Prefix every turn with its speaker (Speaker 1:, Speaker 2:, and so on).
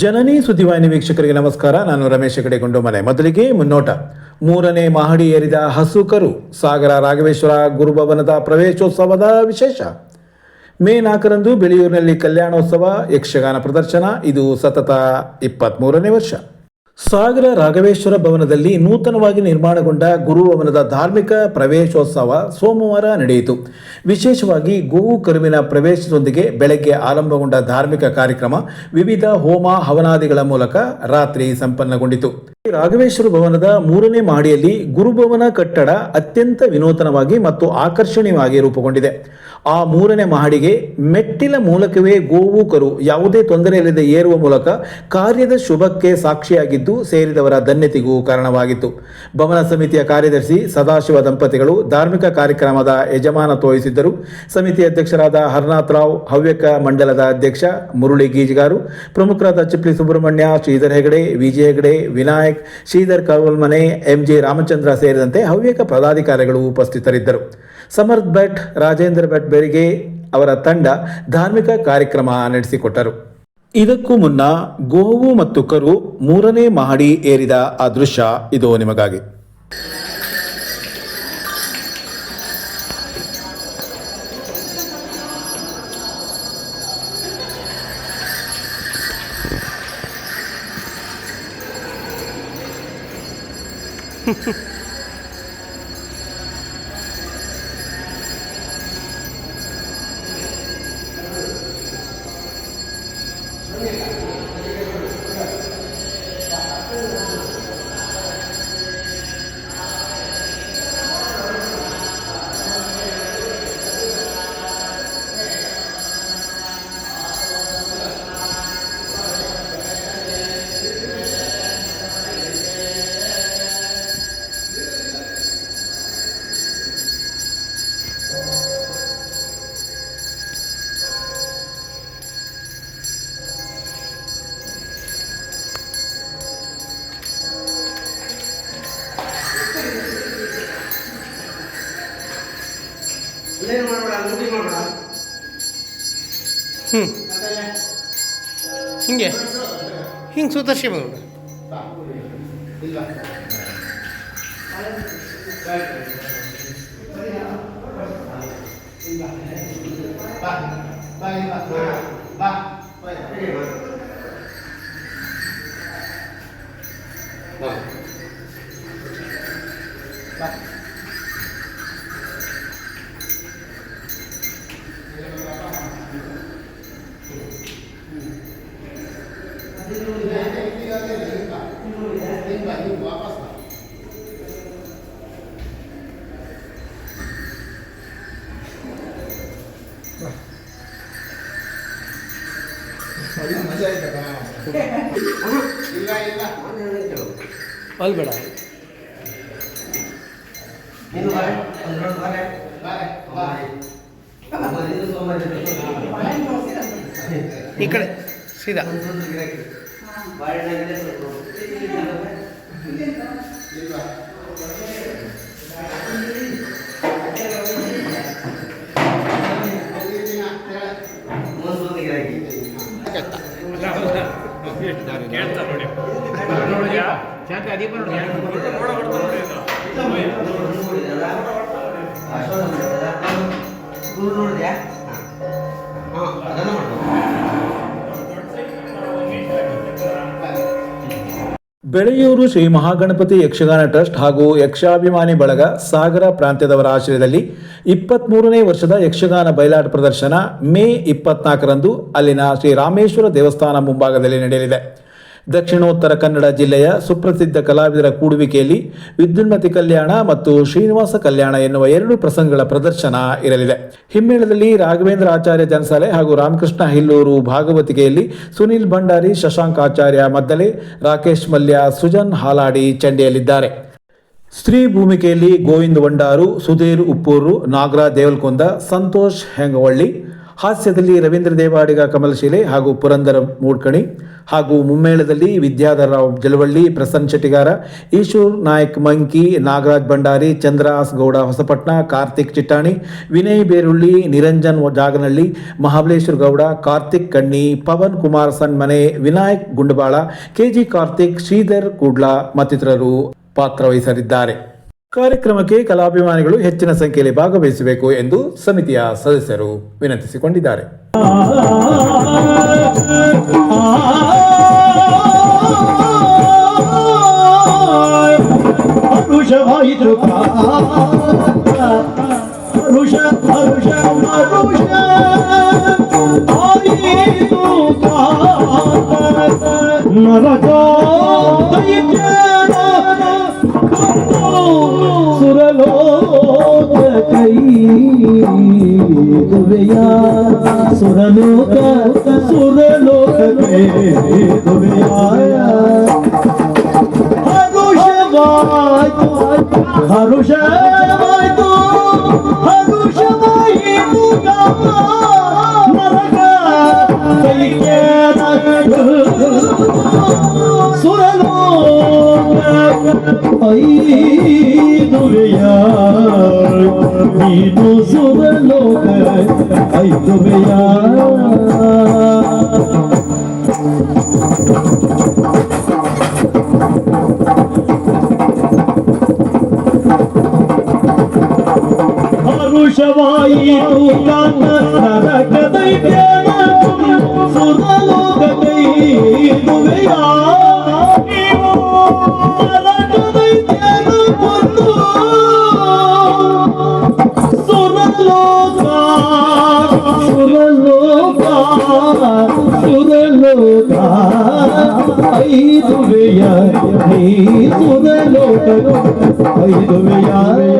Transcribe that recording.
Speaker 1: ಜನನಿ ಸುದ್ದಿವಾಹಿನಿ ವೀಕ್ಷಕರಿಗೆ ನಮಸ್ಕಾರ. ನಾನು ರಮೇಶ್ ಕಡೆಗೊಂಡು ಮನೆ ಮೊದಲಿಗೆ ಮುನ್ನೋಟ. ಮೂರನೇ ಮಹಡಿ ಏರಿದ ಹಸು ಕರು ಸಾಗರ ರಾಘವೇಶ್ವರ ಗುರುಭವನದ ಪ್ರವೇಶೋತ್ಸವದ ವಿಶೇಷ. ಮೇ ನಾಲ್ಕರಂದು ಬೆಳೆಯೂರಿನಲ್ಲಿ ಕಲ್ಯಾಣೋತ್ಸವ ಯಕ್ಷಗಾನ ಪ್ರದರ್ಶನ. ಇದು ಸತತ ಇಪ್ಪತ್ತ್ಮೂರನೇ ವರ್ಷ. ಸಾಗರ ರಾಘವೇಶ್ವರ ಭವನದಲ್ಲಿ ನೂತನವಾಗಿ ನಿರ್ಮಾಣಗೊಂಡ ಗುರುಭವನದ ಧಾರ್ಮಿಕ ಪ್ರವೇಶೋತ್ಸವ ಸೋಮವಾರ ನಡೆಯಿತು. ವಿಶೇಷವಾಗಿ ಗೋವು ಕರುವಿನ ಪ್ರವೇಶದೊಂದಿಗೆ ಬೆಳಗ್ಗೆ ಆರಂಭಗೊಂಡ ಧಾರ್ಮಿಕ ಕಾರ್ಯಕ್ರಮ ವಿವಿಧ ಹೋಮ ಹವನಾದಿಗಳ ಮೂಲಕ ರಾತ್ರಿ ಸಂಪನ್ನಗೊಂಡಿತು. ರಾಘವೇಶ್ವರ ಭವನದ ಮೂರನೇ ಮಹಡಿಯಲ್ಲಿ ಗುರುಭವನ ಕಟ್ಟಡ ಅತ್ಯಂತ ವಿನೂತನವಾಗಿ ಮತ್ತು ಆಕರ್ಷಣೀಯವಾಗಿ ರೂಪುಗೊಂಡಿದೆ. ಆ ಮೂರನೇ ಮಹಡಿಗೆ ಮೆಟ್ಟಿಲ ಮೂಲಕವೇ ಗೋವು ಕರು. ಯಾವುದೇ ತೊಂದರೆ ಇಲ್ಲದೆ ಏರುವ ಮೂಲಕ ಕಾರ್ಯದ ಶುಭಕ್ಕೆ ಸಾಕ್ಷಿಯಾಗಿದ್ದು ಸೇರಿದವರ ಧನ್ಯತೆಗೂ ಕಾರಣವಾಗಿತ್ತು. ಭವನ ಸಮಿತಿಯ ಕಾರ್ಯದರ್ಶಿ ಸದಾಶಿವ ದಂಪತಿಗಳು ಧಾರ್ಮಿಕ ಕಾರ್ಯಕ್ರಮದ ಯಜಮಾನ ವಹಿಸಿದ್ದರು ಸಮಿತಿ ಅಧ್ಯಕ್ಷರಾದ ಹರ್ನಾಥ್ ರಾವ್, ಹವ್ಯಕ ಮಂಡಲದ ಅಧ್ಯಕ್ಷ ಮುರುಳಿ ಗೀಜ್ಗಾರು, ಪ್ರಮುಖರಾದ ಚಿಪ್ಲಿ ಸುಬ್ರಹ್ಮಣ್ಯ, ಶ್ರೀಧರ್ ಹೆಗಡೆ, ವಿಜಯ ಹೆಗಡೆ, ವಿನಾಯಕ್, ಶ್ರೀಧರ್ ಕವಲ್ಮನೆ ಎಂ ಜೆ ರಾಮಚಂದ್ರ ಸೇರಿದಂತೆ ಹವ್ಯಕ ಪದಾಧಿಕಾರಿಗಳು ಉಪಸ್ಥಿತರಿದ್ದರು. ಸಮರ್ಥ್ ಭಟ್, ರಾಜೇಂದ್ರ ಭಟ್ ಬೆರಿಗೆ ಅವರ ತಂಡ ಧಾರ್ಮಿಕ ಕಾರ್ಯಕ್ರಮ ನಡೆಸಿಕೊಟ್ಟರು. ಇದಕ್ಕೂ ಮುನ್ನ ಗೋವು ಮತ್ತು ಕರು ಮೂರನೇ ಮಹಡಿ ಏರಿದ ಆ ದೃಶ್ಯ ಇದು ನಿಮಗಾಗಿ.
Speaker 2: ಇಲ್ಲೇನು
Speaker 3: ಹ್ಞೂ ಹಿಂಗೆ ಹಿಂಗೆ ಸುತ್ತರ್ಸ್ಕೊಬೋದು ಅಲ್ಲಿ ಬೇಡ
Speaker 2: ನೀನು ಬಾರೆ ಒಂದು ಬಾರೆ ಬಾರೆ
Speaker 3: ನೋಡಿ.
Speaker 2: ನೋಡಿದ್ಯಾ? ಹಾಂ ಅದನ್ನು ಮಾಡ್ಬೋದು
Speaker 1: ಬೆಳೆಯೂರು ಶ್ರೀ ಮಹಾಗಣಪತಿ ಯಕ್ಷಗಾನ ಟ್ರಸ್ಟ್ ಹಾಗೂ ಯಕ್ಷಾಭಿಮಾನಿ ಬಳಗ ಸಾಗರ ಪ್ರಾಂತ್ಯದವರ ಆಶ್ರಯದಲ್ಲಿ ಇಪ್ಪತ್ತ್ಮೂರನೇ ವರ್ಷದ ಯಕ್ಷಗಾನ ಬಯಲಾಟ ಪ್ರದರ್ಶನ ಮೇ ಇಪ್ಪತ್ನಾಲ್ಕರಂದು ಅಲ್ಲಿನ ಶ್ರೀ ರಾಮೇಶ್ವರ ದೇವಸ್ಥಾನ ಮುಂಭಾಗದಲ್ಲಿ ನಡೆಯಲಿದೆ. ದಕ್ಷಿಣೋತ್ತರ ಕನ್ನಡ ಜಿಲ್ಲೆಯ ಸುಪ್ರಸಿದ್ಧ ಕಲಾವಿದರ ಕೂಡುವಿಕೆಯಲ್ಲಿ ವಿದ್ಯುನ್ಮತಿ ಕಲ್ಯಾಣ ಮತ್ತು ಶ್ರೀನಿವಾಸ ಕಲ್ಯಾಣ ಎನ್ನುವ ಎರಡು ಪ್ರಸಂಗಗಳ ಪ್ರದರ್ಶನ ಇರಲಿದೆ. ಹಿಮ್ಮೇಳದಲ್ಲಿ ರಾಘವೇಂದ್ರ ಆಚಾರ್ಯ ಜನಸಾಲೆ ಹಾಗೂ ರಾಮಕೃಷ್ಣ ಹಿಲ್ಲೂರು ಭಾಗವತಿಕೆಯಲ್ಲಿ ಸುನಿಲ್ ಭಂಡಾರಿ, ಶಶಾಂಕ್ ಆಚಾರ್ಯ ಮದ್ದಲೆ, ರಾಕೇಶ್ ಮಲ್ಯ, ಸುಜನ್ ಹಾಲಾಡಿ ಚಂಡಿಯಲ್ಲಿದ್ದಾರೆ. ಸ್ತ್ರೀ ಭೂಮಿಕೆಯಲ್ಲಿ ಗೋವಿಂದ ವಂಡಾರು ಸುಧೀರ್ ಉಪ್ಪೂರು ನಾಗರಾ ದೇವಲ್ಕೊಂದ, ಸಂತೋಷ್ ಹೆಂಗವಳ್ಳಿ ಹಾಸ್ಯದಲ್ಲಿ ರವೀಂದ್ರ ದೇವಾಡಿಗ ಕಮಲಶಿಲೆ ಹಾಗೂ ಪುರಂದರ ಮೂಡ್ಕಣಿ ಹಾಗೂ ಮುಮ್ಮೇಳದಲ್ಲಿ ವಿದ್ಯಾಧರರಾವ್ ಜಲವಳ್ಳಿ, ಪ್ರಸನ್ನ ಶೆಟ್ಟಿಗಾರ, ಈಶ್ವರ್ ನಾಯಕ್, ಮಂಕಿ, ನಾಗರಾಜ್ ಭಂಡಾರಿ, ಚಂದ್ರಹಾಸ್ ಗೌಡ ಹೊಸಪಟ್ಟಣ ಕಾರ್ತಿಕ್ ಚಿಟ್ಟಾಣಿ, ವಿನಯ್ ಬೇರುಳ್ಳಿ, ನಿರಂಜನ್ ಜಾಗನಳ್ಳಿ ಮಹಾಬಲೇಶ್ವರ ಗೌಡ, ಕಾರ್ತಿಕ್ ಕಣ್ಣಿ, ಪವನ್ ಕುಮಾರ್ ಸನ್ಮನೆ ವಿನಾಯಕ್ ಗುಂಡಬಾಳ ಕೆಜಿ ಕಾರ್ತಿಕ್, ಶ್ರೀಧರ್ ಕೂಡ್ಲಾ ಮತ್ತಿತರರು ಪಾತ್ರವಹಿಸಲಿದ್ದಾರೆ ಕಾರ್ಯಕ್ರಮಕ್ಕೆ ಕಲಾಭಿಮಾನಿಗಳು ಹೆಚ್ಚಿನ ಸಂಖ್ಯೆಯಲ್ಲಿ ಭಾಗವಹಿಸಬೇಕು ಎಂದು ಸಮಿತಿಯ ಸದಸ್ಯರು ವಿನಂತಿಸಿಕೊಂಡಿದ್ದಾರೆ.
Speaker 2: सुरलो दुबिया सुरलो सुरलो दुबिया हरुष हरुष ay dure yaar dino sur log ay dure yaar haru shawai tu kan నీ సురలోకలు ఐదు వేయాలి